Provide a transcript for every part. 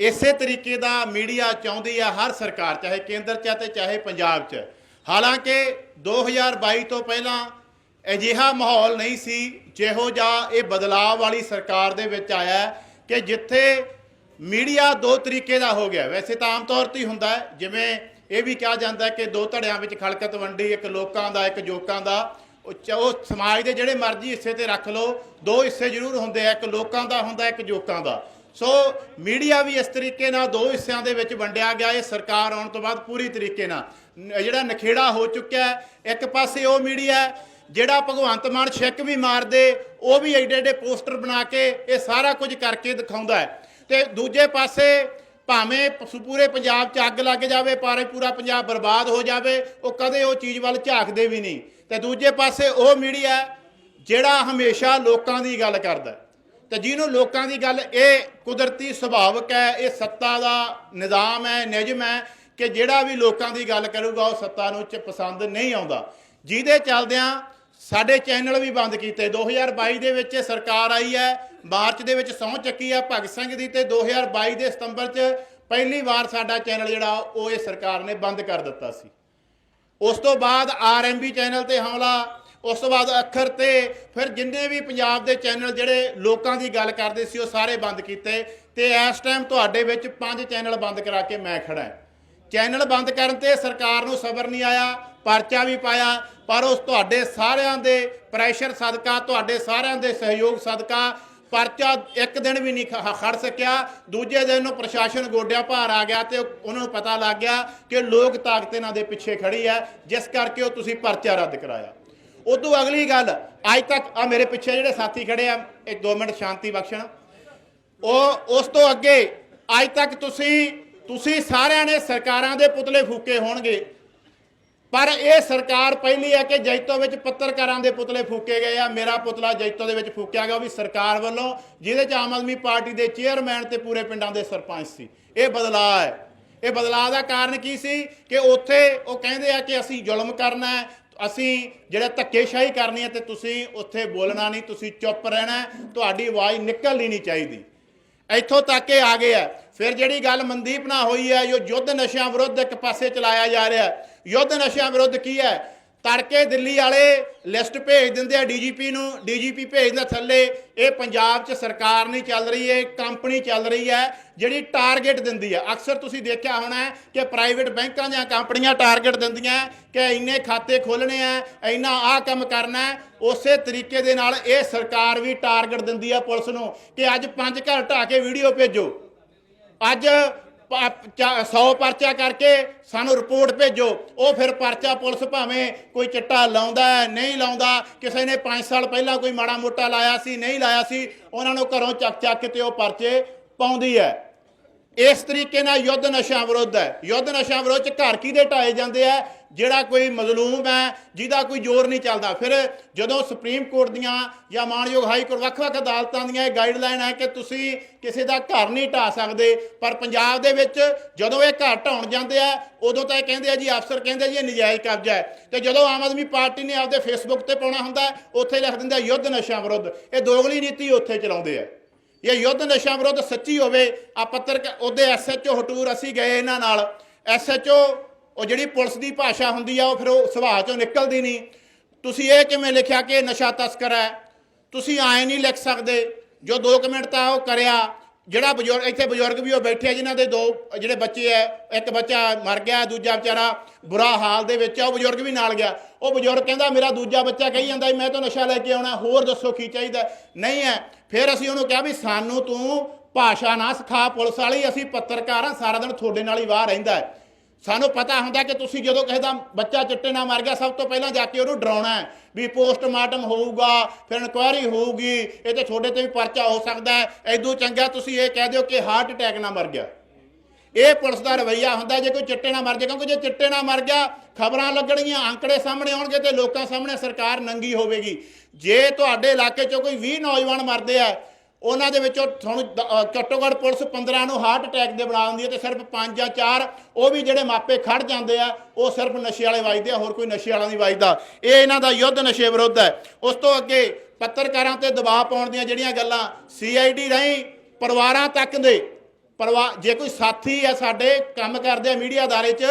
ਇਸੇ ਤਰੀਕੇ ਦਾ ਮੀਡੀਆ ਚਾਹੁੰਦੀ ਆ ਹਰ ਸਰਕਾਰ, ਚਾਹੇ ਕੇਂਦਰ 'ਚ ਆ ਤੇ ਚਾਹੇ ਪੰਜਾਬ 'ਚ। ਹਾਲਾਂਕਿ 2022 ਤੋਂ ਪਹਿਲਾਂ ਅਜਿਹਾ ਮਾਹੌਲ ਨਹੀਂ ਸੀ, ਜਿਹੋ ਜਿਹਾ ਇਹ ਬਦਲਾਅ ਵਾਲੀ ਸਰਕਾਰ ਦੇ ਵਿੱਚ ਆਇਆ ਕਿ ਜਿੱਥੇ ਮੀਡੀਆ ਦੋ ਤਰੀਕੇ ਦਾ ਹੋ ਗਿਆ। ਵੈਸੇ ਤਾਂ ਆਮ ਤੌਰ ਤੇ ਹੀ ਹੁੰਦਾ ਜਿਵੇਂ ਇਹ ਵੀ ਕਿਹਾ ਜਾਂਦਾ ਕਿ ਦੋ ਧੜਿਆਂ ਵਿੱਚ ਖਲਕਤ ਵੰਡੀ, ਇੱਕ ਲੋਕਾਂ ਦਾ, ਇੱਕ ਜੋਕਾਂ ਦਾ। ਉਹ ਚ- ਉਹ ਸਮਾਜ ਦੇ ਜਿਹੜੇ ਮਰਜ਼ੀ ਹਿੱਸੇ ਤੇ ਰੱਖ ਲਓ, ਦੋ ਹਿੱਸੇ ਜ਼ਰੂਰ ਹੁੰਦੇ ਆ, ਇੱਕ ਲੋਕਾਂ ਦਾ ਹੁੰਦਾ, ਇੱਕ ਜੋਕਾਂ ਦਾ। ਸੋ ਮੀਡੀਆ ਵੀ ਇਸ ਤਰੀਕੇ ਨਾਲ ਦੋ ਹਿੱਸਿਆਂ ਦੇ ਵਿੱਚ ਵੰਡਿਆ ਗਿਆ। ਇਹ ਸਰਕਾਰ ਆਉਣ ਤੋਂ ਬਾਅਦ ਪੂਰੀ ਤਰੀਕੇ ਨਾਲ। ਜਿਹੜਾ ਨਖੇੜਾ ਹੋ ਚੁੱਕਿਆ ਇੱਕ ਪਾਸੇ ਉਹ ਮੀਡੀਆ ਜਿਹੜਾ ਭਗਵੰਤ ਮਾਨ ਛਿੱਕ ਵੀ ਮਾਰਦੇ, ਉਹ ਵੀ ਐਡੇ ਐਡੇ ਪੋਸਟਰ ਬਣਾ ਕੇ ਇਹ ਸਾਰਾ ਕੁਝ ਕਰਕੇ ਦਿਖਾਉਂਦਾ ਹੈ। ਤੇ ਦੂਜੇ ਪਾਸੇ ਭਾਵੇਂ ਪੂਰੇ ਪੰਜਾਬ 'ਚ ਅੱਗ ਲੱਗ ਜਾਵੇ ਪਰ ਪੂਰਾ ਪੰਜਾਬ ਬਰਬਾਦ ਹੋ ਜਾਵੇ, ਉਹ ਕਦੇ ਉਹ ਚੀਜ਼ ਵੱਲ ਝਾਕਦੇ ਵੀ ਨਹੀਂ। ਤੇ ਦੂਜੇ ਪਾਸੇ ਉਹ ਮੀਡੀਆ ਜਿਹੜਾ ਹਮੇਸ਼ਾ ਲੋਕਾਂ ਦੀ ਗੱਲ ਕਰਦਾ ਤੇ ਜਿਹਨੂੰ ਲੋਕਾਂ ਦੀ ਗੱਲ ਇਹ ਕੁਦਰਤੀ ਸੁਭਾਵਕ ਹੈ, ਇਹ ਸੱਤਾ ਦਾ ਨਿਜ਼ਾਮ ਹੈ, ਨਿਯਮ ਹੈ ਕਿ ਜਿਹੜਾ ਵੀ ਲੋਕਾਂ ਦੀ ਗੱਲ ਕਰੂਗਾ ਉਹ ਸੱਤਾ ਨੂੰ ਚ ਪਸੰਦ ਨਹੀਂ ਆਉਂਦਾ। ਜਿਹਦੇ ਚੱਲਦਿਆਂ ਸਾਡੇ ਚੈਨਲ ਵੀ ਬੰਦ ਕੀਤੇ। 2022 ਦੇ ਵਿੱਚ ਸਰਕਾਰ ਆਈ ਹੈ, ਮਾਰਚ ਦੇ ਵਿੱਚ ਸਹੁੰ ਚੱਕੀ ਹੈ ਭਗਤ ਸਿੰਘ ਦੀ ਤੇ 2022 ਦੇ ਸਤੰਬਰ 'ਚ ਪਹਿਲੀ ਵਾਰ ਸਾਡਾ ਚੈਨਲ ਜਿਹੜਾ ਉਹ ਇਹ ਸਰਕਾਰ ਨੇ ਬੰਦ ਕਰ ਦਿੱਤਾ ਸੀ। ਉਸ ਤੋਂ ਬਾਅਦ ਆਰਐਮਬੀ ਚੈਨਲ ਤੇ ਹਮਲਾ ਉਸ ਤੋਂ ਬਾਅਦ ਅੱਖਰ ਤੇ ਫਿਰ ਜਿੰਨੇ ਵੀ ਪੰਜਾਬ ਦੇ ਚੈਨਲ ਜਿਹੜੇ ਲੋਕਾਂ ਦੀ ਗੱਲ ਕਰਦੇ ਸੀ, ਉਹ ਸਾਰੇ ਬੰਦ ਕੀਤੇ। ਤੇ ਇਸ ਟਾਈਮ ਤੁਹਾਡੇ ਵਿੱਚ ਪੰਜ ਚੈਨਲ ਬੰਦ ਕਰਾ ਕੇ ਮੈਂ ਖੜਾ ਚੈਨਲ ਬੰਦ ਕਰਨ ਤੇ ਸਰਕਾਰ ਨੂੰ ਸਬਰ ਨਹੀਂ ਆਇਆ, ਪਰਚਾ ਵੀ ਪਾਇਆ, ਪਰ ਉਸ ਤੁਹਾਡੇ ਸਾਰਿਆਂ ਦੇ ਪ੍ਰੈਸ਼ਰ ਸਦਕਾ, ਤੁਹਾਡੇ ਸਾਰਿਆਂ ਦੇ ਸਹਿਯੋਗ ਸਦਕਾ ਪਰਚਾ ਇੱਕ ਦਿਨ ਵੀ ਨਹੀਂ ਖ- ਖੜ ਸਕਿਆ। ਦੂਜੇ ਦਿਨ ਨੂੰ ਪ੍ਰਸ਼ਾਸਨ ਗੋਡਿਆਂ ਭਾਰ ਆ ਗਿਆ ਤੇ ਉਹਨਾਂ ਨੂੰ ਪਤਾ ਲੱਗ ਗਿਆ ਕਿ ਲੋਕ ਤਾਕਤ ਇਹਨਾਂ ਦੇ ਪਿੱਛੇ ਖੜੀ ਹੈ, ਜਿਸ ਕਰਕੇ ਉਹ ਤੁਸੀਂ ਪਰਚਾ ਰੱਦ ਕਰਾਇਆ। ਉਦੋਂ ਅਗਲੀ ਗੱਲ, ਅੱਜ ਤੱਕ ਆ ਮੇਰੇ ਪਿੱਛੇ ਜਿਹੜੇ ਸਾਥੀ ਖੜੇ ਆ ਇੱਕ ਦੋ ਮਿੰਟ ਸ਼ਾਂਤੀ ਬਖਸ਼ਣ। ਉਹ, ਉਸ ਤੋਂ ਅੱਗੇ ਅੱਜ ਤੱਕ ਤੁਸੀਂ ਤੁਸੀਂ ਸਾਰਿਆਂ ਨੇ ਸਰਕਾਰਾਂ ਦੇ ਪੁਤਲੇ ਫੂਕੇ ਹੋਣਗੇ। ਪਰ ਇਹ ਸਰਕਾਰ ਪਹਿਲੀ ਹੈ ਕਿ ਜੈਤੋ ਵਿੱਚ ਪੱਤਰਕਾਰਾਂ ਦੇ ਪੁਤਲੇ ਫੂਕੇ ਗਏ ਆ। ਮੇਰਾ ਪੁਤਲਾ ਜੈਤੋ ਦੇ ਵਿੱਚ ਫੂਕਿਆ ਗਿਆ, ਉਹ ਵੀ ਸਰਕਾਰ ਵੱਲੋਂ, ਜਿਹਦੇ ਚ ਆਮ ਆਦਮੀ ਪਾਰਟੀ ਦੇ ਚੇਅਰਮੈਨ ਤੇ ਪੂਰੇ ਪਿੰਡਾਂ ਦੇ ਸਰਪੰਚ ਸੀ। ਇਹ ਬਦਲਾਅ ਹੈ। ਇਹ ਬਦਲਾਅ ਦਾ ਕਾਰਨ ਕੀ ਸੀ? ਕਿ ਉੱਥੇ ਉਹ ਕਹਿੰਦੇ ਆ ਕਿ ਅਸੀਂ ਜ਼ੁਲਮ ਕਰਨਾ ਹੈ ਅਸੀਂ ਜਿਹੜਾ ਧੱਕੇਸ਼ਾਹੀ ਕਰਨੀ ਹੈ ਤੇ ਤੁਸੀਂ ਉੱਥੇ ਬੋਲਣਾ ਨਹੀਂ, ਤੁਸੀਂ ਚੁੱਪ ਰਹਿਣਾ ਤੁਹਾਡੀ ਆਵਾਜ਼ ਨਿਕਲਣੀ ਨਹੀਂ ਚਾਹੀਦੀ। ਇੱਥੋਂ ਤੱਕ ਇਹ ਆ ਗਏ ਆ ਫਿਰ ਜਿਹੜੀ ਗੱਲ ਮਨਦੀਪ ਨਾਲ ਹੋਈ ਹੈ, ਜੋ ਯੁੱਧ ਨਸ਼ਿਆਂ ਵਿਰੁੱਧ ਇੱਕ ਪਾਸੇ ਚਲਾਇਆ ਜਾ ਰਿਹਾ ਯੁੱਧ ਨਸ਼ਿਆਂ ਵਿਰੁੱਧ ਕੀ ਹੈ? ਤੜਕੇ ਦਿੱਲੀ ਵਾਲੇ ਲਿਸਟ ਭੇਜ ਦਿੰਦੇ ਆ ਡੀਜੀਪੀ ਨੂੰ, ਡੀਜੀਪੀ ਭੇਜ ਦਿੰਦਾ ਥੱਲੇ, ਇਹ ਪੰਜਾਬ 'ਚ ਸਰਕਾਰ ਨਹੀਂ ਚੱਲ ਰਹੀ ਹੈ ਕੰਪਨੀ ਚੱਲ ਰਹੀ ਹੈ, ਜਿਹੜੀ ਟਾਰਗੇਟ ਦਿੰਦੀ ਹੈ। ਅਕਸਰ ਤੁਸੀਂ ਦੇਖਿਆ ਹੋਣਾ ਕਿ ਪ੍ਰਾਈਵੇਟ ਬੈਂਕਾਂ ਦੀਆਂ ਕੰਪਨੀਆਂ ਟਾਰਗੇਟ ਦਿੰਦੀਆਂ ਕਿ ਇੰਨੇ ਖਾਤੇ ਖੋਲਣੇ ਆ ਇੰਨਾ ਆਹ ਕੰਮ ਕਰਨਾ ਉਸੇ ਤਰੀਕੇ ਦੇ ਨਾਲ ਇਹ ਸਰਕਾਰ ਵੀ ਟਾਰਗੇਟ ਦਿੰਦੀ ਆ ਪੁਲਿਸ ਨੂੰ ਕਿ ਅੱਜ ਪੰਜ ਘਰ ਢਾਹ ਕੇ ਵੀਡੀਓ ਭੇਜੋ। ਅੱਜ 100 ਪਰਚਾ ਕਰਕੇ ਸਾਨੂੰ ਰਿਪੋਰਟ ਭੇਜੋ। ਉਹ ਫਿਰ ਪਰਚਾ ਪੁਲਿਸ ਭਾਵੇਂ ਕੋਈ ਚਿੱਟਾ ਲਾਉਂਦਾ ਹੈ, ਨਹੀਂ ਲਾਉਂਦਾ। ਕਿਸੇ ਨੇ 5 ਸਾਲ ਪਹਿਲਾਂ ਕੋਈ ਮਾੜਾ ਮੋਟਾ ਲਾਇਆ ਸੀ, ਨਹੀਂ ਲਾਇਆ ਸੀ, ਉਹਨਾਂ ਨੂੰ ਘਰੋਂ ਚੱਕ ਚੱਕ ਕੇ ਤੇ ਉਹ ਪਰਚੇ ਪਾਉਂਦੀ ਹੈ। ਇਸ ਤਰੀਕੇ ਨਾਲ ਯੁੱਧ ਨਸ਼ਾ ਵਿਰੁੱਧ ਹੈ। ਯੁੱਧ ਨਸ਼ਾ ਵਿਰੁੱਧ ਚ ਘਰ ਕਿਹਦੇ ਢਾਏ ਜਾਂਦੇ ਆ? ਜਿਹੜਾ ਕੋਈ ਮਜ਼ਲੂਮ ਹੈ, ਜਿਹਦਾ ਕੋਈ ਜ਼ੋਰ ਨਹੀਂ ਚੱਲਦਾ। ਫਿਰ ਜਦੋਂ ਸੁਪਰੀਮ ਕੋਰਟ ਦੀਆਂ ਜਾਂ ਮਾਨਯੋਗ ਹਾਈ ਕੋਰਟ ਵੱਖ-ਵੱਖ ਅਦਾਲਤਾਂ ਦੀਆਂ ਇਹ ਗਾਈਡਲਾਈਨ ਹੈ ਕਿ ਤੁਸੀਂ ਕਿਸੇ ਦਾ ਘਰ ਨਹੀਂ ਢਾ ਸਕਦੇ, ਪਰ ਪੰਜਾਬ ਦੇ ਵਿੱਚ ਜਦੋਂ ਇਹ ਘਰ ਢਾਉਣ ਜਾਂਦੇ ਆ, ਉਦੋਂ ਤਾਂ ਇਹ ਕਹਿੰਦੇ ਆ ਜੀ, ਅਫਸਰ ਕਹਿੰਦੇ ਜੀ, ਇਹ ਨਜਾਇਜ਼ ਕਬਜ਼ਾ ਹੈ। ਤੇ ਜਦੋਂ ਆਮ ਆਦਮੀ ਪਾਰਟੀ ਨੇ ਆਪਦੇ ਫੇਸਬੁੱਕ ਤੇ ਪਾਉਣਾ ਹੁੰਦਾ, ਉੱਥੇ ਲਿਖ ਦਿੰਦਾ ਯੁੱਧ ਨਸ਼ਾ ਵਿਰੁੱਧ। ਇਹ ਦੋਗਲੀ ਨੀਤੀ ਉੱਥੇ ਚਲਾਉਂਦੇ ਆ। ਇਹ ਯੁੱਧ ਨਸ਼ਾ ਵਿਰੁੱਧ ਸੱਚੀ ਹੋਵੇ ਆ ਪੱਤਰ ਉਹਦੇ ਐਸਐਚਓ ਹਟੂਰ ਅਸੀਂ ਗਏ ਇਹਨਾਂ ਨਾਲ। ਐਸਐਚਓ ਉਹ ਜਿਹੜੀ ਪੁਲਿਸ ਦੀ ਭਾਸ਼ਾ ਹੁੰਦੀ ਆ, ਉਹ ਫਿਰ ਉਹ ਸੁਭਾਅ ਚੋਂ ਨਿਕਲਦੀ ਨਹੀਂ। ਤੁਸੀਂ ਇਹ ਕਿਵੇਂ ਲਿਖਿਆ ਕਿ ਇਹ ਨਸ਼ਾ ਤਸਕਰ ਹੈ? ਤੁਸੀਂ ਆਏ ਨਹੀਂ ਲਿਖ ਸਕਦੇ। ਜੋ 2 ਮਿੰਟ ਤਾਂ ਉਹ ਕਰਿਆ ਜਿਹੜਾ ਬਜ਼ੁਰਗ, ਇੱਥੇ ਬਜ਼ੁਰਗ ਵੀ ਉਹ ਬੈਠੇ ਆ, ਜਿਨ੍ਹਾਂ ਦੇ ਦੋ, ਜਿਹੜੇ ਬੱਚੇ ਆ, ਇੱਕ ਬੱਚਾ ਮਰ ਗਿਆ, ਦੂਜਾ ਵਿਚਾਰਾ ਬੁਰਾ ਹਾਲ ਦੇ ਵਿੱਚ ਆ, ਉਹ ਬਜ਼ੁਰਗ ਵੀ ਨਾਲ ਗਿਆ। ਉਹ ਬਜ਼ੁਰਗ ਕਹਿੰਦਾ, ਮੇਰਾ ਦੂਜਾ ਬੱਚਾ ਕਹੀ ਜਾਂਦਾ ਮੈਂ ਤਾਂ ਨਸ਼ਾ ਲੈ ਕੇ ਆਉਣਾ, ਹੋਰ ਦੱਸੋ ਕੀ ਚਾਹੀਦਾ? ਨਹੀਂ ਹੈ। ਫਿਰ ਅਸੀਂ ਉਹਨੂੰ ਕਿਹਾ ਵੀ, ਸਾਨੂੰ ਤੂੰ ਭਾਸ਼ਾ ਨਾ ਸਿਖਾ, ਪੁਲਿਸ ਵਾਲੀ, ਅਸੀਂ ਪੱਤਰਕਾਰ ਆ ਸਾਰਾ ਦਿਨ ਤੁਹਾਡੇ ਨਾਲ ਹੀ ਵਾਹ ਰਹਿੰਦਾ ਹੈ। ਸਾਨੂੰ ਪਤਾ ਹੁੰਦਾ ਕਿ ਤੁਸੀਂ ਜਦੋਂ ਕਿਸੇ ਦਾ ਬੱਚਾ ਚਿੱਟੇ ਨਾਲ ਮਰ ਗਿਆ, ਸਭ ਤੋਂ ਪਹਿਲਾਂ ਜਾ ਕੇ ਉਹਨੂੰ ਡਰਾਉਣਾ ਹੈ ਵੀ ਪੋਸਟਮਾਰਟਮ ਹੋਊਗਾ, ਫਿਰ ਇਨਕੁਆਇਰੀ ਹੋਊਗੀ, ਇਹ ਤੇ ਤੁਹਾਡੇ ਤੇ ਵੀ ਪਰਚਾ ਹੋ ਸਕਦਾ ਹੈ। ਐਦੋਂ ਚੰਗਾ ਤੁਸੀਂ ਇਹ ਕਹਿ ਦਿਓ ਕਿ ਹਾਰਟ ਅਟੈਕ ਨਾਲ ਮਰ ਗਿਆ। ਇਹ ਪੁਲਿਸ ਦਾ ਰਵਈਆ ਹੁੰਦਾ ਜੇ ਕੋਈ ਚਿੱਟੇ ਨਾਲ ਮਰ ਜਾ ਕਿਉਂਕਿ ਜੇ ਚਿੱਟੇ ਨਾਲ ਮਰ ਗਿਆ, ਖਬਰਾਂ ਲੱਗਣਗੀਆਂ, ਅੰਕੜੇ ਸਾਹਮਣੇ ਆਉਣਗੇ ਤੇ ਲੋਕਾਂ ਸਾਹਮਣੇ ਸਰਕਾਰ ਨੰਗੀ ਹੋਵੇਗੀ। ਜੇ ਤੁਹਾਡੇ ਇਲਾਕੇ 'ਚੋਂ ਕੋਈ 20 ਨੌਜਵਾਨ ਮਰਦੇ ਆ ਉਹਨਾਂ ਦੇ ਵਿੱਚੋਂ ਤੁਹਾਨੂੰ ਦ- ਘੱਟੋ ਘੱਟ ਪੁਲਿਸ 15 ਨੂੰ ਹਾਰਟ ਅਟੈਕ ਦੇ ਬਣਾ ਦਿੰਦੀ ਹੈ ਤੇ ਸਿਰਫ 5 ਜਾਂ 4 ਉਹ ਵੀ ਜਿਹੜੇ ਮਾਪੇ ਖੜ ਜਾਂਦੇ ਆ, ਉਹ ਸਿਰਫ ਨਸ਼ੇ ਵਾਲੇ ਵੱਜਦੇ ਆ, ਹੋਰ ਕੋਈ ਨਸ਼ੇ ਵਾਲਾ ਨਹੀਂ ਵੱਜਦਾ। ਇਹ ਇਹਨਾਂ ਦਾ ਯੁੱਧ ਨਸ਼ੇ ਵਿਰੁੱਧ ਹੈ। ਉਸ ਤੋਂ ਅੱਗੇ ਪੱਤਰਕਾਰਾਂ ਤੇ ਦਬਾਅ ਪਾਉਣ ਦੀਆਂ ਜਿਹੜੀਆਂ ਗੱਲਾਂ ਸੀਆਈਡੀ ਰਾਹੀਂ ਪਰਿਵਾਰਾਂ ਤੱਕ ਦੇ ਪਰਿਵਾਰ ਜੇ ਕੋਈ ਸਾਥੀ ਹੈ ਸਾਡੇ ਕੰਮ ਕਰਦੇ ਆ ਮੀਡੀਆ ਅਦਾਰੇ 'ਚ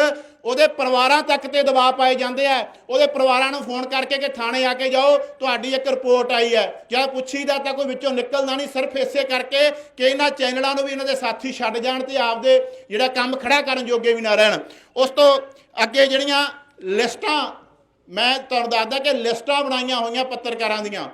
ਉਹਦੇ ਪਰਿਵਾਰਾਂ ਤੱਕ ਤੇ ਦਬਾਅ ਪਾਏ ਜਾਂਦੇ ਆ। ਉਹਦੇ ਪਰਿਵਾਰਾਂ ਨੂੰ ਫੋਨ ਕਰਕੇ ਕਿ ਥਾਣੇ ਆ ਕੇ ਜਾਓ, ਤੁਹਾਡੀ ਇੱਕ ਰਿਪੋਰਟ ਆਈ ਹੈ। ਜਦ ਪੁੱਛੀਦਾ ਤਾਂ ਕੋਈ ਵਿੱਚੋਂ ਨਿਕਲਦਾ ਨਹੀਂ, ਸਿਰਫ ਇਸੇ ਕਰਕੇ ਕਿ ਇਹਨਾਂ ਚੈਨਲਾਂ ਨੂੰ ਵੀ ਇਹਨਾਂ ਦੇ ਸਾਥੀ ਛੱਡ ਜਾਣ ਤੇ ਆਪਦੇ ਜਿਹੜਾ ਕੰਮ ਖੜਾ ਕਰਨ ਜੋਗੇ ਵੀ ਨਾ ਰਹਿਣ। ਉਸ ਤੋਂ ਅੱਗੇ ਜਿਹੜੀਆਂ ਲਿਸਟਾਂ, ਮੈਂ ਤੁਹਾਨੂੰ ਦੱਸਦਾ ਕਿ ਲਿਸਟਾਂ ਬਣਾਈਆਂ ਹੋਈਆਂ ਪੱਤਰਕਾਰਾਂ ਦੀਆਂ।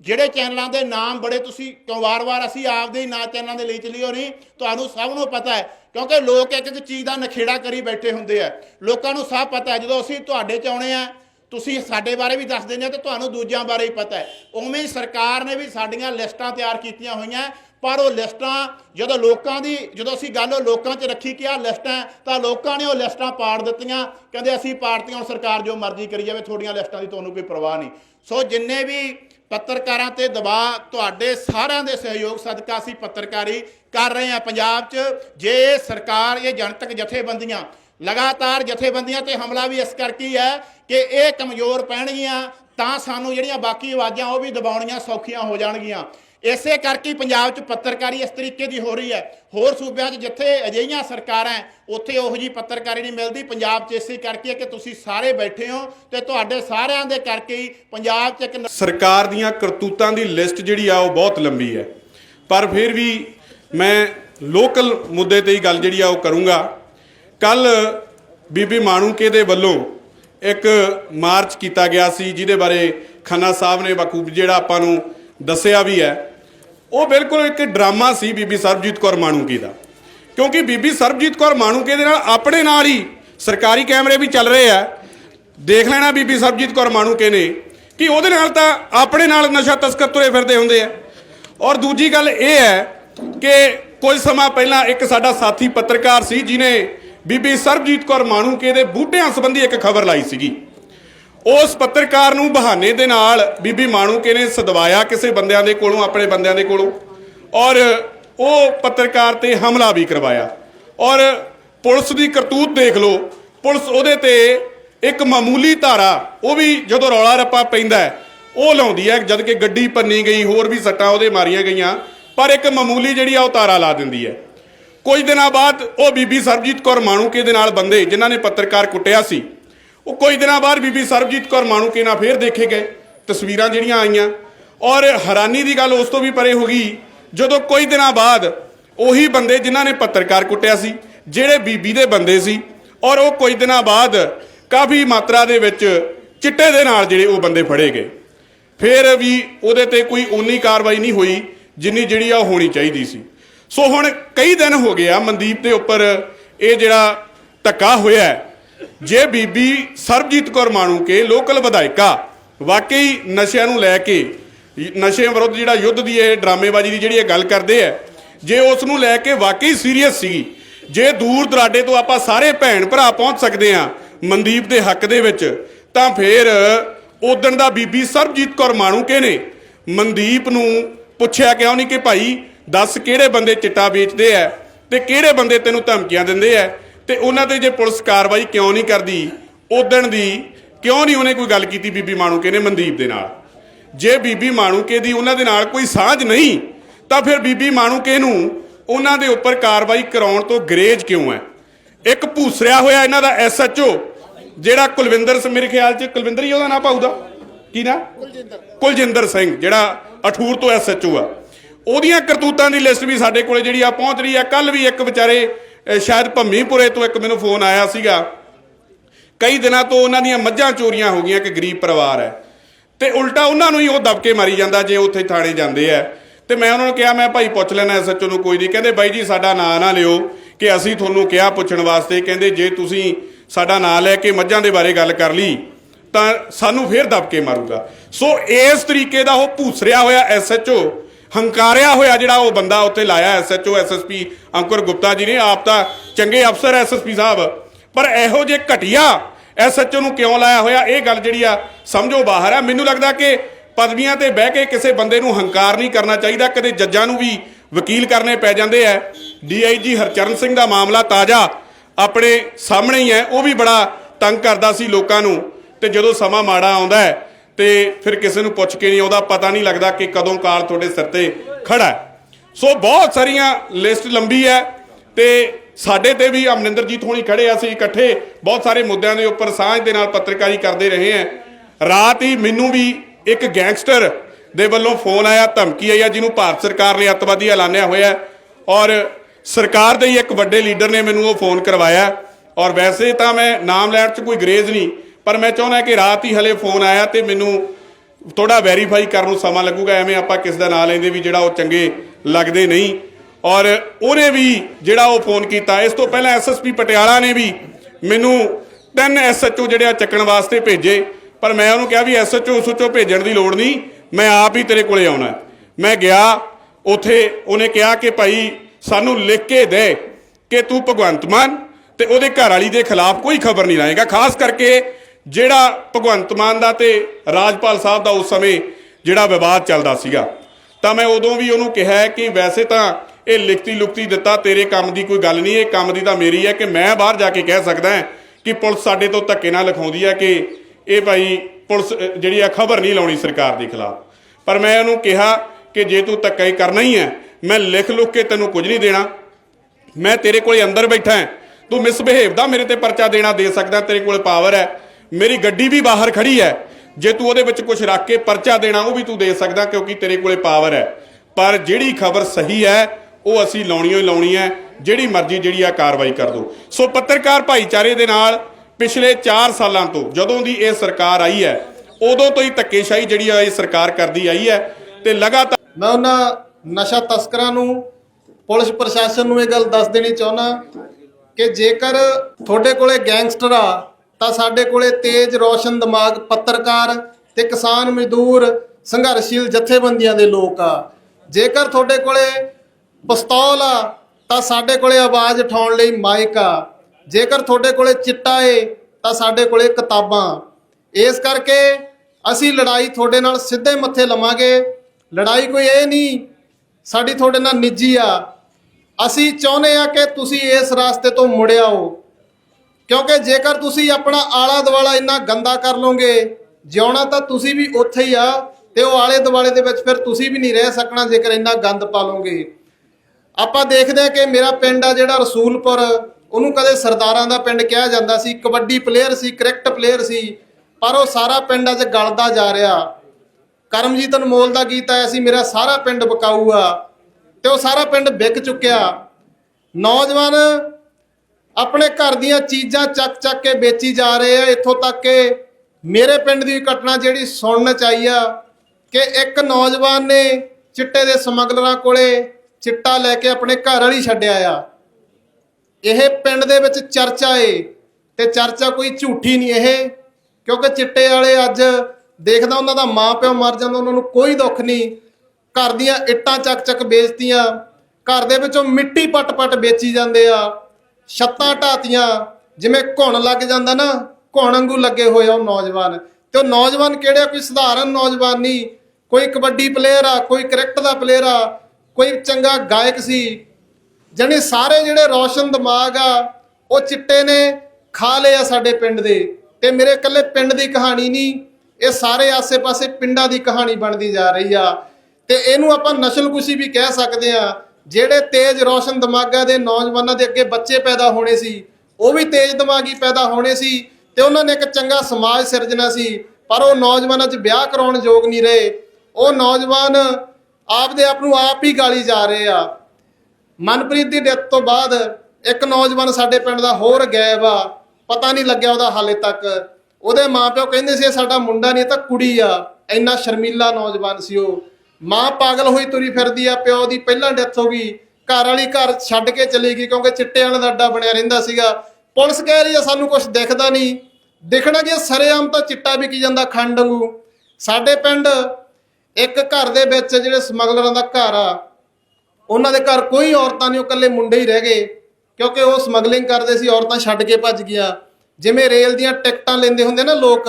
ਜਿਹੜੇ ਚੈਨਲਾਂ ਦੇ ਨਾਮ ਬੜੇ ਤੁਸੀਂ ਕਿਉਂ ਵਾਰ-ਵਾਰ ਅਸੀਂ ਆਪਦੇ ਹੀ ਨਾਂ ਚੈਨਲਾਂ ਦੇ ਲਈ ਚੱਲੀਓ ਨਹੀਂ, ਤੁਹਾਨੂੰ ਸਭ ਨੂੰ ਪਤਾ ਹੈ, ਕਿਉਂਕਿ ਲੋਕ ਇੱਕ ਇੱਕ ਚੀਜ਼ ਦਾ ਨਖੇੜਾ ਕਰੀ ਬੈਠੇ ਹੁੰਦੇ ਆ। ਲੋਕਾਂ ਨੂੰ ਸਭ ਪਤਾ ਹੈ, ਜਦੋਂ ਅਸੀਂ ਤੁਹਾਡੇ ਚ ਆਉਣੇ ਆ, ਤੁਸੀਂ ਸਾਡੇ ਬਾਰੇ ਵੀ ਦੱਸ ਦਿੰਦੇ ਆ ਤੇ ਤੁਹਾਨੂੰ ਦੂਜਿਆਂ ਬਾਰੇ ਹੀ ਪਤਾ ਹੈ। ਉਵੇਂ ਹੀ ਸਰਕਾਰ ਨੇ ਵੀ ਸਾਡੀਆਂ ਲਿਸਟਾਂ ਤਿਆਰ ਕੀਤੀਆਂ ਹੋਈਆਂ, ਪਰ ਉਹ ਲਿਸਟਾਂ ਜਦੋਂ ਲੋਕਾਂ ਦੀ, ਜਦੋਂ ਅਸੀਂ ਗੱਲ ਉਹ ਲੋਕਾਂ 'ਚ ਰੱਖੀ ਕਿ ਆਹ ਲਿਸਟਾਂ ਤਾਂ ਲੋਕਾਂ ਨੇ ਉਹ ਲਿਸਟਾਂ ਪਾੜ ਦਿੱਤੀਆਂ, ਕਹਿੰਦੇ ਅਸੀਂ ਪਾੜਤੀਆਂ, ਹੁਣ ਸਰਕਾਰ ਜੋ ਮਰਜ਼ੀ ਕਰੀ ਜਾਵੇ, ਤੁਹਾਡੀਆਂ ਲਿਸਟਾਂ ਦੀ ਤੁਹਾਨੂੰ ਕੋਈ ਪਰਵਾਹ ਨਹੀਂ। ਸੋ ਜਿੰਨੇ ਵੀ ਪੱਤਰਕਾਰਾਂ ਤੇ ਦਬਾਅ ਤੁਹਾਡੇ ਸਾਰਿਆਂ ਦੇ ਸਹਿਯੋਗ ਸਦਕਾ ਅਸੀਂ ਪੱਤਰਕਾਰੀ ਕਰ ਰਹੇ ਹਾਂ ਪੰਜਾਬ 'ਚ। ਜੇ ਸਰਕਾਰ, ਇਹ ਜਨਤਕ ਜਥੇਬੰਦੀਆਂ ਲਗਾਤਾਰ ਜਥੇਬੰਦੀਆਂ ਤੇ ਹਮਲਾ ਵੀ ਇਸ ਕਰਕੇ ਹੈ ਕਿ ਇਹ ਕਮਜ਼ੋਰ ਪੈਣਗੀਆਂ ਤਾਂ ਸਾਨੂੰ ਜਿਹੜੀਆਂ ਬਾਕੀ ਆਵਾਜ਼ਾਂ ਉਹ ਵੀ ਦਬਾਉਣੀਆਂ ਸੌਖੀਆਂ ਹੋ ਜਾਣਗੀਆਂ। ਇਸੇ ਕਰਕੇ ਪੰਜਾਬ 'ਚ ਪੱਤਰਕਾਰੀ ਇਸ ਤਰੀਕੇ ਦੀ ਹੋ ਰਹੀ ਹੈ। ਹੋਰ ਸੂਬਿਆਂ 'ਚ ਜਿੱਥੇ ਅਜਿਹੀਆਂ ਸਰਕਾਰਾਂ ਉੱਥੇ ਉਹੋ ਜੀ ਪੱਤਰਕਾਰੀ ਨਹੀਂ ਮਿਲਦੀ। ਪੰਜਾਬ 'ਚ ਇਸੇ ਕਰਕੇ ਕਿ ਤੁਸੀਂ ਸਾਰੇ ਬੈਠੇ ਹੋ ਤੇ ਤੁਹਾਡੇ ਸਾਰਿਆਂ ਦੇ ਕਰਕੇ ਹੀ ਪੰਜਾਬ 'ਚ ਇੱਕ ਸਰਕਾਰ ਦੀਆਂ ਕਰਤੂਤਾਂ ਦੀ ਲਿਸਟ ਜਿਹੜੀ ਆ, ਉਹ ਬਹੁਤ ਲੰਬੀ ਹੈ। ਪਰ ਫਿਰ ਵੀ ਮੈਂ ਲੋਕਲ ਮੁੱਦੇ ਤੇ ਹੀ ਗੱਲ ਜਿਹੜੀ ਆ, ਉਹ ਕਰੂੰਗਾ। ਕੱਲ ਬੀਬੀ ਮਾਣੂਕੇ ਦੇ ਵੱਲੋਂ ਇੱਕ ਮਾਰਚ ਕੀਤਾ ਗਿਆ ਸੀ, ਜਿਹਦੇ ਬਾਰੇ ਖੰਨਾ ਸਾਹਿਬ ਨੇ ਬਖੂਬ ਜਿਹੜਾ ਆਪਾਂ ਨੂੰ ਦੱਸਿਆ ਵੀ ਹੈ। ਉਹ ਬਿਲਕੁਲ ਇੱਕ ਡਰਾਮਾ ਸੀ ਬੀਬੀ ਸਰਬਜੀਤ ਕੌਰ ਮਾਣੂਕੇ ਦਾ। ਕਿਉਂਕਿ ਬੀਬੀ ਸਰਬਜੀਤ ਕੌਰ ਮਾਣੂਕੇ ਦੇ ਨਾਲ ਆਪਣੇ ਨਾਲ ਹੀ ਸਰਕਾਰੀ ਕੈਮਰੇ ਵੀ ਚੱਲ ਰਹੇ ਆ। ਦੇਖ ਲੈਣਾ ਬੀਬੀ ਸਰਬਜੀਤ ਕੌਰ ਮਾਣੂਕੇ ਨੇ ਕਿ ਉਹਦੇ ਨਾਲ ਤਾਂ ਆਪਣੇ ਨਾਲ ਨਸ਼ਾ ਤਸਕਰ ਤੁਰੇ ਫਿਰਦੇ ਹੁੰਦੇ ਆ। ਔਰ ਦੂਜੀ ਗੱਲ ਇਹ ਹੈ ਕਿ ਕੁਝ ਸਮਾਂ ਪਹਿਲਾਂ ਇੱਕ ਸਾਡਾ ਸਾਥੀ ਪੱਤਰਕਾਰ ਸੀ ਜਿਨੇ ਬੀਬੀ ਸਰਬਜੀਤ ਕੌਰ ਮਾਣੂਕੇ ਦੇ ਬੂਟਿਆਂ ਸੰਬੰਧੀ ਇੱਕ ਖਬਰ ਲਾਈ ਸੀਗੀ। ਉਸ ਪੱਤਰਕਾਰ ਨੂੰ ਬਹਾਨੇ ਦੇ ਨਾਲ ਬੀਬੀ ਮਾਣੂਕੇ ਨੇ ਸਦਵਾਇਆ ਕਿਸੇ ਬੰਦਿਆਂ ਦੇ ਕੋਲੋਂ, ਆਪਣੇ ਬੰਦਿਆਂ ਦੇ ਕੋਲੋਂ। ਔਰ ਉਹ ਪੱਤਰਕਾਰ ਤੇ ਹਮਲਾ ਵੀ ਕਰਵਾਇਆ। ਔਰ ਪੁਲਿਸ ਦੀ ਕਰਤੂਤ ਦੇਖ ਲਓ। ਪੁਲਿਸ ਉਹਦੇ ਤੇ ਇੱਕ ਮਾਮੂਲੀ ਧਾਰਾ, ਉਹ ਵੀ ਜਦੋਂ ਰੌਲਾ ਰੱਪਾ ਪੈਂਦਾ ਉਹ ਲਾਉਂਦੀ ਹੈ, ਜਦ ਕਿ ਗੱਡੀ ਪੰਨੀ ਗਈ, ਹੋਰ ਵੀ ਸੱਟਾਂ ਉਹਦੇ ਮਾਰੀਆਂ ਗਈਆਂ। ਪਰ ਇੱਕ ਮਾਮੂਲੀ ਜਿਹੜੀ ਆ, ਉਹ ਧਾਰਾ ਲਾ ਦਿੰਦੀ ਹੈ। ਕੁਝ ਦਿਨਾਂ ਬਾਅਦ ਉਹ ਬੀਬੀ ਸਰਬਜੀਤ ਕੌਰ ਮਾਣੂਕੇ ਦੇ ਨਾਲ ਬੰਦੇ, ਜਿਨ੍ਹਾਂ ਨੇ ਪੱਤਰਕਾਰ ਕੁੱਟਿਆ ਸੀ। ਉਹ ਕੁਝ ਦਿਨਾਂ ਬਾਅਦ ਬੀਬੀ ਸਰਬਜੀਤ ਕੌਰ ਮਾਣੂ ਕੇ ਨਾਲ ਫੇਰ ਦੇਖੇ ਗਏ, ਤਸਵੀਰਾਂ ਜਿਹੜੀਆਂ ਆਈਆਂ। ਔਰ ਹੈਰਾਨੀ ਦੀ ਗੱਲ ਉਸ ਤੋਂ ਵੀ ਪਰੇ ਹੋ ਗਈ, ਜਦੋਂ ਕੁਝ ਦਿਨਾਂ ਬਾਅਦ ਉਹੀ ਬੰਦੇ ਜਿਨ੍ਹਾਂ ਨੇ ਪੱਤਰਕਾਰ ਕੁੱਟਿਆ ਸੀ, ਜਿਹੜੇ ਬੀਬੀ ਦੇ ਬੰਦੇ ਸੀ, ਔਰ ਉਹ ਕੁਝ ਦਿਨਾਂ ਬਾਅਦ ਕਾਫੀ ਮਾਤਰਾ ਦੇ ਵਿੱਚ ਚਿੱਟੇ ਦੇ ਨਾਲ ਜਿਹੜੇ ਉਹ ਬੰਦੇ ਫੜੇ ਗਏ। ਫਿਰ ਵੀ ਉਹਦੇ ਤੇ ਕੋਈ ਉਨੀ ਕਾਰਵਾਈ ਨਹੀਂ ਹੋਈ ਜਿੰਨੀ ਜਿਹੜੀ ਆ ਉਹ ਹੋਣੀ ਚਾਹੀਦੀ ਸੀ। ਸੋ ਹੁਣ ਕਈ ਦਿਨ ਹੋ ਗਏ ਆ ਮਨਦੀਪ ਦੇ ਉੱਪਰ ਇਹ ਜਿਹੜਾ ਧੱਕਾ ਹੋਇਆ ਜੇ ਬੀਬੀ ਸਰਬਜੀਤ ਕੌਰ ਮਾਣੂ ਕੇ ਲੋਕਲ ਵਿਧਾਇਕਾ ਵਾਕਈ ਨਸ਼ਿਆਂ ਨੂੰ ਲੈ ਕੇ ਨਸ਼ੇ ਵਿਰੁੱਧ ਜਿਹੜਾ ਯੁੱਧ ਦੀ ਇਹ ਡਰਾਮੇਬਾਜ਼ੀ ਦੀ ਜਿਹੜੀ ਇਹ ਗੱਲ ਕਰਦੇ ਆ, ਜੇ ਉਸ ਨੂੰ ਲੈ ਕੇ ਵਾਕਈ ਸੀਰੀਅਸ ਸੀਗੀ ਜੇ ਦੂਰ ਦਰਾਡੇ ਤੋਂ ਆਪਾਂ ਸਾਰੇ ਭੈਣ ਭਰਾ ਪਹੁੰਚ ਸਕਦੇ ਆ ਮਨਦੀਪ ਦੇ ਹੱਕ ਦੇ ਵਿੱਚ, ਤਾਂ ਫਿਰ ਉਦਣ ਦਾ ਬੀਬੀ ਸਰਬਜੀਤ ਕੌਰ ਮਾਣੂਕੇ ਨੇ ਮਨਦੀਪ ਨੂੰ ਪੁੱਛਿਆ ਕਿਉਂ ਨਹੀਂ ਕਿ ਭਾਈ, ਦੱਸ ਕਿਹੜੇ ਬੰਦੇ ਚਿੱਟਾ ਵੇਚਦੇ ਆ ਤੇ ਕਿਹੜੇ ਬੰਦੇ ਤੈਨੂੰ ਧਮਕੀਆਂ ਦਿੰਦੇ ਆ? ਤੇ ਉਹਨਾਂ ਤੇ ਜੇ ਪੁਲਿਸ ਕਾਰਵਾਈ ਕਿਉਂ ਨਹੀਂ ਕਰਦੀ ਉਦਣ ਦੀ ਕਿਉਂ ਨਹੀਂ ਉਹਨੇ ਕੋਈ ਗੱਲ ਕੀਤੀ ਬੀਬੀ ਮਾਣੂਕੇ ਨੇ ਮਨਦੀਪ ਦੇ ਨਾਲ? ਜੇ ਬੀਬੀ ਮਾਣੂਕੇ ਦੀ ਉਹਨਾਂ ਦੇ ਨਾਲ ਕੋਈ ਸਾਂਝ ਨਹੀਂ ਤਾਂ ਫਿਰ ਬੀਬੀ ਮਾਣੂਕੇ ਨੂੰ ਉਹਨਾਂ ਦੇ ਉੱਪਰ ਕਾਰਵਾਈ ਕਰਾਉਣ ਤੋਂ ਗਰੇਜ ਕਿਉਂ ਹੈ? ਇੱਕ ਭੂਸਰਿਆ ਹੋਇਆ ਇਹਨਾਂ ਦਾ ਐਸਐਚਓ ਜਿਹੜਾ ਕੁਲਵਿੰਦਰ ਸਿੰਘ ਮੇਰੇ ਖਿਆਲ 'ਚ ਕੁਲਵਿੰਦਰ ਹੀ ਉਹਦਾ ਨਾਂ ਪਾਉਦਾ ਕੀ ਨਾ? ਕੁਲਜਿੰਦਰ। ਸਿੰਘ ਜਿਹੜਾ ਅਠੂਰ ਤੋਂ ਐਸਐਚਓ ਆ। ਉਹਦੀਆਂ ਕਰਤੂਤਾਂ ਦੀ ਲਿਸਟ ਵੀ ਸਾਡੇ ਕੋਲੇ ਜਿਹੜੀ ਆ ਪਹੁੰਚ ਰਹੀ ਆ। ਕੱਲ ਵੀ ਇੱਕ ਵਿਚਾਰੇ ਸ਼ਾਇਦ ਭੰਮੀਪੁਰੇ ਤੋਂ ਇੱਕ ਮੈਨੂੰ ਫੋਨ ਆਇਆ ਸੀਗਾ। ਕਈ ਦਿਨਾਂ ਤੋਂ ਉਹਨਾਂ ਦੀਆਂ ਮੱਝਾਂ ਚੋਰੀਆਂ ਹੋ ਗਈਆਂ ਕਿ ਗਰੀਬ ਪਰਿਵਾਰ ਹੈ। ਤੇ ਉਲਟਾ ਉਹਨਾਂ ਨੂੰ ਹੀ ਉਹ ਦਬਕੇ ਮਾਰੀ ਜਾਂਦਾ ਜੇ ਉੱਥੇ ਥਾਣੇ ਜਾਂਦੇ ਆ। ਤੇ ਮੈਂ ਉਹਨਾਂ ਨੂੰ ਕਿਹਾ, ਮੈਂ ਭਾਈ ਪੁੱਛ ਲੈਣਾ ਐਸਐਚਓ ਨੂੰ, ਕੋਈ ਨਹੀਂ। ਕਹਿੰਦੇ, ਬਾਈ ਜੀ, ਸਾਡਾ ਨਾਂ ਨਾ ਲਿਓ ਕਿ ਅਸੀਂ ਤੁਹਾਨੂੰ ਕਿਹਾ ਪੁੱਛਣ ਵਾਸਤੇ। ਕਹਿੰਦੇ, ਜੇ ਤੁਸੀਂ ਸਾਡਾ ਨਾਂ ਲੈ ਕੇ ਮੱਝਾਂ ਦੇ ਬਾਰੇ ਗੱਲ ਕਰ ਲਈ, ਤਾਂ ਸਾਨੂੰ ਫੇਰ ਦਬਕੇ ਮਾਰੂਗਾ। ਸੋ ਇਸ ਤਰੀਕੇ ਦਾ ਉਹ ਭੂਸਰਿਆ ਹੋਇਆ ਐਸਐਚਓ ਹੰਕਾਰਿਆ ਹੋਇਆ ਜਿਹੜਾ ਉਹ ਬੰਦਾ ਉੱਥੇ ਲਾਇਆ ਐਸਐਚਓ ਐਸਐਸਪੀ ਅੰਕੁਰ ਗੁਪਤਾ ਜੀ ਨੇ, ਆਪ ਤਾਂ ਚੰਗੇ ਅਫਸਰ ਐਸਐਸਪੀ ਸਾਹਿਬ। ਪਰ ਇਹੋ ਜੇ ਘਟਿਆ ਐਸਐਚਓ ਨੂੰ ਕਿਉਂ ਲਾਇਆ ਹੋਇਆ? ਇਹ ਗੱਲ ਜਿਹੜੀ ਆ, ਸਮਝੋ ਬਾਹਰ ਆ। ਮੈਨੂੰ ਲੱਗਦਾ ਕਿ ਪਦਵੀਆਂ ਤੇ ਬਹਿ ਕੇ ਕਿਸੇ ਬੰਦੇ ਨੂੰ ਹੰਕਾਰ ਨਹੀਂ ਕਰਨਾ ਚਾਹੀਦਾ। ਕਦੇ ਜੱਜਾਂ ਨੂੰ ਵੀ ਵਕੀਲ ਕਰਨੇ ਪੈ ਜਾਂਦੇ ਆ ਡੀਆਈਜੀ ਹਰਚਰਨ ਸਿੰਘ ਦਾ ਮਾਮਲਾ ਤਾਜ਼ਾ ਆਪਣੇ ਸਾਹਮਣੇ ਹੀ ਹੈ ਉਹ ਵੀ ਬੜਾ ਤੰਗ ਕਰਦਾ ਸੀ ਲੋਕਾਂ ਨੂੰ। ਤੇ ਜਦੋਂ ਸਮਾਂ ਮਾੜਾ ਆਉਂਦਾ ਹੈ ਤੇ ਫਿਰ ਕਿਸੇ ਨੂੰ ਪੁੱਛ ਕੇ ਨਹੀਂ, ਉਹਦਾ ਪਤਾ ਨਹੀਂ ਲੱਗਦਾ ਕਿ ਕਦੋਂ ਕਾਲ ਤੁਹਾਡੇ ਸਿਰ ਤੇ ਖੜਾ ਸੋ ਬਹੁਤ ਸਾਰੀਆਂ ਲਿਸਟ ਲੰਬੀ ਹੈ ਤੇ ਸਾਡੇ ਤੇ ਵੀ ਅਮਰਿੰਦਰਜੀਤ ਹੋਣੀ ਖੜੇ ਅਸੀਂ ਇਕੱਠੇ ਬਹੁਤ ਸਾਰੇ ਮੁੱਦਿਆਂ ਦੇ ਉੱਪਰ ਸਾਂਝ ਦੇ ਨਾਲ ਪੱਤਰਕਾਰੀ ਕਰਦੇ ਰਹੇ ਹਾਂ। ਰਾਤ ਹੀ ਮੈਨੂੰ ਵੀ ਇੱਕ ਗੈਂਗਸਟਰ ਦੇ ਵੱਲੋਂ ਫੋਨ ਆਇਆ, ਧਮਕੀ ਆਈ ਆ ਜਿਹਨੂੰ ਭਾਰਤ ਸਰਕਾਰ ਨੇ ਅੱਤਵਾਦੀ ਐਲਾਨਿਆ ਹੋਇਆ ਔਰ ਸਰਕਾਰ ਦੇ ਹੀ ਇੱਕ ਵੱਡੇ ਲੀਡਰ ਨੇ ਮੈਨੂੰ ਉਹ ਫੋਨ ਕਰਵਾਇਆ ਔਰ ਵੈਸੇ ਤਾਂ ਮੈਂ ਨਾਮ ਲੈਣ 'ਚ ਕੋਈ ਗਰੇਜ਼ ਨਹੀਂ ਪਰ ਮੈਂ ਚਾਹੁੰਦਾ ਕਿ ਰਾਤ ਹੀ ਹਲੇ ਫੋਨ ਆਇਆ ਤੇ ਮੈਨੂੰ ਥੋੜਾ ਵੈਰੀਫਾਈ ਕਰਨ ਨੂੰ ਸਮਾਂ ਲੱਗੂਗਾ, ਐਵੇਂ ਆਪਾਂ ਕਿਸ ਦਾ ਨਾਂ ਲੈਂਦੇ ਵੀ ਜਿਹੜਾ ਉਹ ਚੰਗੇ ਲੱਗਦੇ ਨਹੀਂ। ਔਰ ਉਹਨੇ ਵੀ ਜਿਹੜਾ ਉਹ ਫੋਨ ਕੀਤਾ, ਇਸ ਤੋਂ ਪਹਿਲਾਂ ਐਸਐਸਪੀ ਪਟਿਆਲਾ ਨੇ ਵੀ ਮੈਨੂੰ ਤਿੰਨ ਐਸਐਚਓ ਜਿਹੜੇ ਆ ਚੱਕਣ ਵਾਸਤੇ ਭੇਜੇ, ਪਰ ਮੈਂ ਉਹਨੂੰ ਕਿਹਾ ਵੀ ਐਸਐਚਓ ਉਸਚੋ ਭੇਜਣ ਦੀ ਲੋੜ ਨਹੀਂ, ਮੈਂ ਆਪ ਹੀ ਤੇਰੇ ਕੋਲੇ ਆਉਣਾ। ਮੈਂ ਗਿਆ, ਉਥੇ ਉਹਨੇ ਕਿਹਾ ਕਿ ਭਾਈ ਸਾਨੂੰ ਲਿਖ ਕੇ ਦੇ ਕਿ ਤੂੰ ਭਗਵੰਤ ਮਾਨ ਤੇ ਉਹਦੇ ਘਰ ਵਾਲੀ ਦੇ ਖਿਲਾਫ ਕੋਈ ਖਬਰ ਨਹੀਂ ਲਾਏਗਾ, ਖਾਸ ਕਰਕੇ ਜਿਹੜਾ ਭਗਵੰਤ ਮਾਨ ਦਾ ਤੇ ਰਾਜਪਾਲ ਸਾਹਿਬ ਦਾ ਉਸ ਸਮੇਂ ਜਿਹੜਾ ਵਿਵਾਦ ਚੱਲਦਾ ਸੀਗਾ। ਤਾਂ ਮੈਂ ਉਦੋਂ ਵੀ ਉਹਨੂੰ ਕਿਹਾ ਕਿ ਵੈਸੇ ਤਾਂ ਇਹ ਲਿਖਤੀ ਲੁਕਤੀ ਦਿੱਤਾ, ਤੇਰੇ ਕੰਮ ਦੀ ਕੋਈ ਗੱਲ ਨਹੀਂ, ਇਹ ਕੰਮ ਦੀ ਤਾਂ ਮੇਰੀ ਹੈ ਕਿ ਮੈਂ ਬਾਹਰ ਜਾ ਕੇ ਕਹਿ ਸਕਦਾ ਹਾਂ ਕਿ ਪੁਲਿਸ ਸਾਡੇ ਤੋਂ ਧੱਕੇ ਨਾਲ ਲਿਖਾਉਂਦੀ ਹੈ ਕਿ ਇਹ ਭਾਈ ਪੁਲਿਸ ਜਿਹੜੀ ਆ ਖਬਰ ਨਹੀਂ ਲਾਉਣੀ ਸਰਕਾਰ ਦੇ ਖਿਲਾਫ। ਪਰ ਮੈਂ ਉਹਨੂੰ ਕਿਹਾ ਕਿ ਜੇ ਤੂੰ ਧੱਕਾ ਹੀ ਕਰਨਾ ਹੀ ਹੈ, ਮੈਂ ਲਿਖ ਲੁੱਕ ਕੇ ਤੈਨੂੰ ਕੁਝ ਨਹੀਂ ਦੇਣਾ। ਮੈਂ ਤੇਰੇ ਕੋਲੇ ਅੰਦਰ ਬੈਠਾ ਤੂੰ ਮਿਸਬਿਹੇਵ ਦਾ ਮੇਰੇ ਤੇ ਪਰਚਾ ਦੇਣਾ ਦੇ ਸਕਦਾ, ਤੇਰੇ ਕੋਲ ਪਾਵਰ ਹੈ। ਮੇਰੀ ਗੱਡੀ ਵੀ ਬਾਹਰ ਖੜੀ ਹੈ। ਜੇ ਤੂੰ ਉਹਦੇ ਵਿੱਚ ਕੁਝ ਰੱਖ ਕੇ ਪਰਚਾ ਦੇਣਾ, ਉਹ ਵੀ ਤੂੰ ਦੇ ਸਕਦਾ ਕਿਉਂਕਿ ਤੇਰੇ ਕੋਲੇ ਪਾਵਰ ਹੈ। ਪਰ ਜਿਹੜੀ ਖਬਰ ਸਹੀ ਹੈ, ਉਹ ਅਸੀਂ ਲਾਉਣੀ ਹੀ ਲਾਉਣੀ ਹੈ। ਜਿਹੜੀ ਮਰਜ਼ੀ ਜਿਹੜੀ ਆ ਕਾਰਵਾਈ ਕਰ ਦੋ। ਸੋ ਪੱਤਰਕਾਰ ਭਾਈਚਾਰੇ ਦੇ ਨਾਲ ਪਿਛਲੇ 4 ਸਾਲਾਂ ਤੋਂ ਜਦੋਂ ਦੀ ਇਹ ਸਰਕਾਰ ਆਈ ਹੈ, ਉਦੋਂ ਤੋਂ ਹੀ ਧੱਕੇਸ਼ਾਹੀ ਜਿਹੜੀ ਆ ਇਹ ਸਰਕਾਰ ਕਰਦੀ ਆਈ ਹੈ ਤੇ ਲਗਾਤਾਰ ਮੈਂ ਉਹਨਾਂ ਨਸ਼ਾ ਤਸਕਰਾਂ ਨੂੰ, ਪੁਲਿਸ ਪ੍ਰਸ਼ਾਸਨ ਨੂੰ ਇਹ ਗੱਲ ਦੱਸ ਦੇਣੀ ਚਾਹੁੰਦਾ ਕਿ ਜੇਕਰ ਤੁਹਾਡੇ ਕੋਲੇ ਗੈਂਗਸਟਰ ਆ ਤਾਂ ਸਾਡੇ ਕੋਲੇ ਤੇਜ਼ ਰੋਸ਼ਨ ਦਿਮਾਗ ਪੱਤਰਕਾਰ ਤੇ ਕਿਸਾਨ ਮਜ਼ਦੂਰ ਸੰਘਰਸ਼ੀਲ ਜਥੇਬੰਦੀਆਂ ਦੇ ਲੋਕ ਆ। ਜੇਕਰ ਤੁਹਾਡੇ ਕੋਲੇ ਪਿਸਤੌਲ ਆ, ਤਾਂ ਸਾਡੇ ਕੋਲੇ ਆਵਾਜ਼ ਉਠਾਉਣ ਲਈ ਮਾਈਕ ਆ। ਜੇਕਰ ਤੁਹਾਡੇ ਕੋਲੇ ਚਿੱਟਾ ਏ, ਤਾਂ ਸਾਡੇ ਕੋਲੇ ਕਿਤਾਬਾਂ। ਇਸ ਕਰਕੇ ਅਸੀਂ ਲੜਾਈ ਤੁਹਾਡੇ ਨਾਲ ਸਿੱਧੇ ਮੱਥੇ ਲਵਾਂਗੇ। ਲੜਾਈ ਕੋਈ ਇਹ ਨਹੀਂ, ਸਾਡੀ ਤੁਹਾਡੇ ਨਾਲ ਨਿੱਜੀ ਆ। ਅਸੀਂ ਚਾਹੁੰਦੇ ਆ ਕਿ ਤੁਸੀਂ ਇਸ ਰਸਤੇ ਤੋਂ ਮੁੜ ਆਓ। ਕਿਉਂਕਿ ਜੇਕਰ ਤੁਸੀਂ ਆਪਣਾ ਆਲਾ ਦੁਆਲਾ ਇੰਨਾ ਗੰਦਾ ਕਰ ਲਓਗੇ, ਜਿਉਣਾ ਤਾਂ ਤੁਸੀਂ ਵੀ ਉੱਥੇ ਹੀ ਆ ਤੇ ਉਹ ਆਲੇ ਦੁਆਲੇ ਦੇ ਵਿੱਚ ਫਿਰ ਤੁਸੀਂ ਵੀ ਨਹੀਂ ਰਹਿ ਸਕਣਾ ਜੇਕਰ ਇੰਨਾ ਗੰਦ ਪਾ ਲਓਗੇ। ਆਪਾਂ ਦੇਖਦੇ ਆ ਕਿ ਮੇਰਾ ਪਿੰਡ ਆ ਜਿਹੜਾ ਰਸੂਲਪੁਰ, ਉਹਨੂੰ ਕਦੇ ਸਰਦਾਰਾਂ ਦਾ ਪਿੰਡ ਕਿਹਾ ਜਾਂਦਾ ਸੀ, ਕਬੱਡੀ ਪਲੇਅਰ ਸੀ ਕ੍ਰਿਕਟ ਪਲੇਅਰ ਸੀ, ਪਰ ਉਹ ਸਾਰਾ ਪਿੰਡ ਅੱਜ ਗਲਦਾ ਜਾ ਰਿਹਾ। ਕਰਮਜੀਤ ਅਨਮੋਲ ਦਾ ਗੀਤ ਆਇਆ ਸੀ, ਮੇਰਾ ਸਾਰਾ ਪਿੰਡ ਬਕਾਊ ਆ, ਤੇ ਉਹ ਸਾਰਾ ਪਿੰਡ ਵਿਕ ਚੁੱਕਿਆ। ਨੌਜਵਾਨ ਆਪਣੇ ਘਰ ਦੀਆਂ ਚੀਜ਼ਾਂ ਚੱਕ ਚੱਕ ਕੇ ਵੇਚੀ ਜਾ ਰਹੇ ਆ। ਇੱਥੋਂ ਤੱਕ ਕਿ ਮੇਰੇ ਪਿੰਡ ਦੀ ਘਟਨਾ ਜਿਹੜੀ ਸੁਣਨ ਚ ਆਈ ਆ ਕਿ ਇੱਕ ਨੌਜਵਾਨ ਨੇ ਚਿੱਟੇ ਦੇ ਸਮਗਲਰਾਂ ਕੋਲੇ ਚਿੱਟਾ ਲੈ ਕੇ ਆਪਣੇ ਘਰ ਵਾਲੀ ਛੱਡਿਆ ਆ। ਇਹ ਪਿੰਡ ਦੇ ਵਿੱਚ ਚਰਚਾ ਏ ਤੇ ਚਰਚਾ ਕੋਈ ਝੂਠੀ ਨਹੀਂ ਇਹ, ਕਿਉਂਕਿ ਚਿੱਟੇ ਵਾਲੇ ਅੱਜ ਦੇਖਦਾ ਉਹਨਾਂ ਦਾ ਮਾਂ ਪਿਓ ਮਰ ਜਾਂਦਾ, ਉਹਨਾਂ ਨੂੰ ਕੋਈ ਦੁੱਖ ਨਹੀਂ। ਘਰ ਦੀਆਂ ਇੱਟਾਂ ਚੱਕ ਚੱਕ ਵੇਚਤੀਆਂ, ਘਰ ਦੇ ਵਿੱਚੋਂ ਮਿੱਟੀ ਪੱਟ-ਪੱਟ ਵੇਚੀ ਜਾਂਦੇ ਆ। ਛੱਤਾਂ ਢਾਤੀਆਂ, ਜਿਵੇਂ ਘੁਣ ਲੱਗ ਜਾਂਦਾ ਨਾ, ਘੁਣ ਵਾਂਗੂ ਲੱਗੇ ਹੋਏ ਆ ਉਹ ਨੌਜਵਾਨ। ਤੇ ਉਹ ਨੌਜਵਾਨ ਕਿਹੜੇ ਆ? ਕੋਈ ਸਧਾਰਨ ਨੌਜਵਾਨ ਨਹੀਂ। ਕੋਈ ਕਬੱਡੀ ਪਲੇਅਰ ਆ, ਕੋਈ ਕ੍ਰਿਕਟ ਦਾ ਪਲੇਅਰ ਆ, ਕੋਈ ਚੰਗਾ ਗਾਇਕ ਸੀ। ਜਾਣੀ ਸਾਰੇ ਜਿਹੜੇ ਰੌਸ਼ਨ ਦਿਮਾਗ ਆ, ਉਹ ਚਿੱਟੇ ਨੇ, ਖਾ ਲਏ ਆ ਸਾਡੇ ਪਿੰਡ ਦੇ। ਤੇ ਮੇਰੇ ਇਕੱਲੇ ਪਿੰਡ ਦੀ ਕਹਾਣੀ ਨਹੀਂ, ਇਹ ਸਾਰੇ ਆਸੇ-ਪਾਸੇ ਪਿੰਡਾਂ ਦੀ ਕਹਾਣੀ ਬਣਦੀ ਜਾ ਰਹੀ ਆ। ਤੇ ਇਹਨੂੰ ਆਪਾਂ ਨਸਲਕੁਸ਼ੀ ਵੀ ਕਹਿ ਸਕਦੇ ਆ। ਜਿਹੜੇ ਤੇਜ਼ ਰੋਸ਼ਨ ਦਿਮਾਗਾਂ ਦੇ ਨੌਜਵਾਨਾਂ ਦੇ ਅੱਗੇ ਬੱਚੇ ਪੈਦਾ ਹੋਣੇ ਸੀ, ਉਹ ਵੀ ਤੇਜ਼ ਦਿਮਾਗੀ ਪੈਦਾ ਹੋਣੇ ਸੀ ਤੇ ਉਹਨਾਂ ਨੇ ਇੱਕ ਚੰਗਾ ਸਮਾਜ ਸਿਰਜਣਾ ਸੀ, ਪਰ ਉਹ ਨੌਜਵਾਨਾਂ 'ਚ ਵਿਆਹ ਕਰਾਉਣ ਯੋਗ ਨਹੀਂ ਰਹੇ। ਉਹ ਨੌਜਵਾਨ ਆਪਦੇ ਆਪ ਨੂੰ ਆਪ ਹੀ ਗਾਲੀ ਜਾ ਰਹੇ ਆ। ਮਨਪ੍ਰੀਤ ਦੀ ਡੈਥ ਤੋਂ ਬਾਅਦ ਇੱਕ ਨੌਜਵਾਨ ਸਾਡੇ ਪਿੰਡ ਦਾ ਹੋਰ ਗਾਇਬ ਆ। ਪਤਾ ਨਹੀਂ ਲੱਗਿਆ ਉਹਦਾ ਹਾਲੇ ਤੱਕ। ਉਹਦੇ ਮਾਪਿਓ ਕਹਿੰਦੇ ਸੀ ਸਾਡਾ ਮੁੰਡਾ ਨਹੀਂ ਤਾਂ ਕੁੜੀ ਆ। ਇੰਨਾ ਸ਼ਰਮੀਲਾ ਨੌਜਵਾਨ ਸੀ ਉਹ। ਮਾਂ ਪਾਗਲ ਹੋਈ ਤੁਰੀ ਫਿਰਦੀ ਆ, ਪਿਓ ਦੀ ਪਹਿਲਾਂ ਡੈਥ ਹੋ ਗਈ। ਘਰ ਵਾਲੀ ਘਰ ਛੱਡ ਕੇ ਚਲੀ ਗਈ, ਕਿਉਂਕਿ ਚਿੱਟੇ ਵਾਲਿਆਂ ਦਾ ਅੱਡਾ ਬਣਿਆ ਰਹਿੰਦਾ ਸੀਗਾ। ਪੁਲਿਸ ਕਹਿ ਰਹੀ ਆ, ਸਾਨੂੰ ਕੁਝ ਦਿਖਦਾ ਨਹੀਂ। ਦਿਖਣਾ ਕਿ ਸਰੇਆਮ ਤਾਂ ਚਿੱਟਾ ਵਿਕੀ ਜਾਂਦਾ ਖੰਡ ਵਾਂਗੂ। ਸਾਡੇ ਪਿੰਡ ਇੱਕ ਘਰ ਦੇ ਵਿੱਚ ਜਿਹੜੇ ਸਮਗਲਰਾਂ ਦਾ ਘਰ ਆ, ਉਹਨਾਂ ਦੇ ਘਰ ਕੋਈ ਔਰਤਾਂ ਨਹੀਂ, ਉਹ ਇਕੱਲੇ ਮੁੰਡੇ ਹੀ ਰਹਿ ਗਏ। ਕਿਉਂਕਿ ਉਹ ਸਮਗਲਿੰਗ ਕਰਦੇ ਸੀ, ਔਰਤਾਂ ਛੱਡ ਕੇ ਭੱਜ ਗਿਆ ਜਿਵੇਂ ਰੇਲ ਦੀਆਂ ਟਿਕਟਾਂ ਲੈਂਦੇ ਹੁੰਦੇ ਨਾ ਲੋਕ,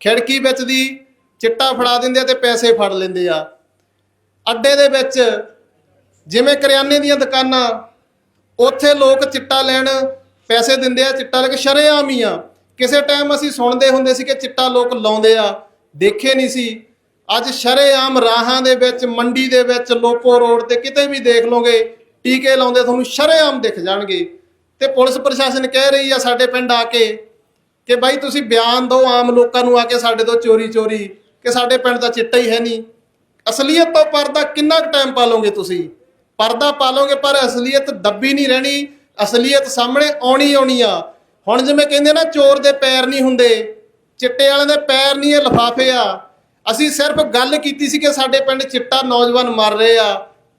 ਖਿੜਕੀ ਵਿੱਚ ਦੀ ਚਿੱਟਾ ਫੜਾ ਦਿੰਦੇ ਆ ਤੇ ਪੈਸੇ ਫੜ ਲੈਂਦੇ ਆ। ਅੱਡੇ ਦੇ ਵਿੱਚ, ਜਿਵੇਂ ਕਰਿਆਨੇ ਦੀਆਂ ਦੁਕਾਨਾਂ, ਉੱਥੇ ਲੋਕ ਚਿੱਟਾ ਲੈਣ ਪੈਸੇ ਦਿੰਦੇ ਆ, ਚਿੱਟਾ ਲੈ ਕੇ ਸ਼ਰੇਆਮ ਹੀ ਆ। ਕਿਸੇ ਟਾਈਮ ਅਸੀਂ ਸੁਣਦੇ ਹੁੰਦੇ ਸੀ ਕਿ ਚਿੱਟਾ ਲੋਕ ਲਾਉਂਦੇ ਆ, ਦੇਖੇ ਨਹੀਂ ਸੀ। ਅੱਜ ਸ਼ਰੇਆਮ ਰਾਹਾਂ ਦੇ ਵਿੱਚ, ਮੰਡੀ ਦੇ ਵਿੱਚ, ਲੋਪੋ ਰੋਡ ਤੇ ਕਿਤੇ ਵੀ ਦੇਖ ਲੋਗੇ ਟੀਕੇ ਲਾਉਂਦੇ ਤੁਹਾਨੂੰ ਸ਼ਰੇਆਮ ਦਿਖ ਜਾਣਗੇ। ਤੇ ਪੁਲਿਸ ਪ੍ਰਸ਼ਾਸਨ ਕਹਿ ਰਹੀ ਆ ਸਾਡੇ ਪਿੰਡ ਆ ਕੇ ਕਿ ਬਾਈ ਤੁਸੀਂ ਬਿਆਨ ਦਿਓ ਆਮ ਲੋਕਾਂ ਨੂੰ ਆ ਕੇ ਸਾਡੇ ਤੋਂ ਚੋਰੀ ਚੋਰੀ ਕਿ ਸਾਡੇ ਪਿੰਡ ਦਾ ਚਿੱਟਾ ਹੀ ਹੈ ਨਹੀਂ। ਅਸਲੀਅਤ ਤੋਂ ਪਰਦਾ ਕਿੰਨਾ ਕੁ ਟਾਈਮ ਪਾਲੋਗੇ ਤੁਸੀਂ? ਪਰਦਾ ਪਾਲੋਗੇ ਪਰ ਅਸਲੀਅਤ ਦੱਬੀ ਨਹੀਂ ਰਹਿਣੀ, ਅਸਲੀਅਤ ਸਾਹਮਣੇ ਆਉਣੀ ਆਉਣੀ ਆ। ਹੁਣ ਜਿਵੇਂ ਕਹਿੰਦੇ ਨਾ, ਚੋਰ ਦੇ ਪੈਰ ਨਹੀਂ ਹੁੰਦੇ, ਚਿੱਟੇ ਵਾਲਿਆਂ ਦੇ ਪੈਰ ਨਹੀਂ ਇਹ ਲਫਾਫੇ ਆ। ਅਸੀਂ ਸਿਰਫ ਗੱਲ ਕੀਤੀ ਸੀ ਕਿ ਸਾਡੇ ਪਿੰਡ ਚਿੱਟਾ ਨੌਜਵਾਨ ਮਰ ਰਹੇ ਆ।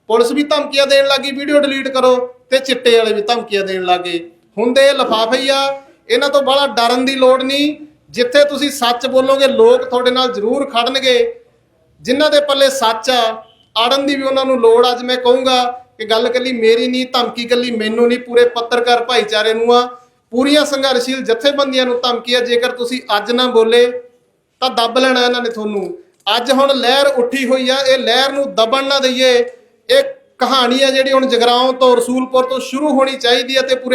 ਪੁਲਿਸ ਵੀ ਧਮਕੀਆਂ ਦੇਣ ਲੱਗੀ, ਵੀਡੀਓ ਡਿਲੀਟ ਕਰੋ ਤੇ ਚਿੱਟੇ ਵਾਲੇ ਵੀ ਧਮਕੀਆਂ ਦੇਣ ਲੱਗੇ। ਹੁੰਦੇ ਇਹ ਲਫਾਫੇ ਹੀ ਆ, ਇਹਨਾਂ ਤੋਂ ਬੜਾ ਡਰਨ ਦੀ ਲੋੜ ਨਹੀਂ। ਜਿੱਥੇ ਤੁਸੀਂ ਸੱਚ ਬੋਲੋਗੇ, ਲੋਕ ਤੁਹਾਡੇ ਨਾਲ ਜ਼ਰੂਰ ਖੜਨਗੇ। ਜਿਨ੍ਹਾਂ ਦੇ ਪੱਲੇ ਸੱਚ ਆ ਆੜਨ ਦੀ ਵੀ ਉਹਨਾਂ ਨੂੰ ਲੋੜ ਅੱਜ ਮੈਂ ਕਹੂੰਗਾ ਕਿ ਗੱਲ ਕੱਲੀ ਮੇਰੀ ਨਹੀਂ, ਧਮਕੀ ਕੱਲੀ ਮੈਨੂੰ ਨਹੀਂ, ਪੂਰੇ ਪੱਤਰਕਾਰ ਭਾਈਚਾਰੇ ਨੂੰ ਆ। ਪੂਰੀਆਂ ਸੰਘਰਸ਼ੀਲ ਜਥੇਬੰਦੀਆਂ ਨੂੰ ਧਮਕੀ ਆ, ਜੇਕਰ ਤੁਸੀਂ ਅੱਜ ਨਾ ਬੋਲੇ, ਤਾਂ ਦੱਬ ਲੈਣਾ ਇਹਨਾਂ ਨੇ ਤੁਹਾਨੂੰ। ਅੱਜ ਹੁਣ ਲਹਿਰ ਉੱਠੀ ਹੋਈ ਆ, ਇਹ ਲਹਿਰ ਨੂੰ ਦਬਣ ਨਾ ਦਈਏ। ਇਹ ਕਹਾਣੀ ਆ ਜਿਹੜੀ ਹੁਣ ਜਗਰਾਉਂ ਤੋਂ ਰਸੂਲਪੁਰ ਤੋਂ ਸ਼ੁਰੂ ਹੋਣੀ ਚਾਹੀਦੀ ਹੈ ਤੇ ਪੂਰੇ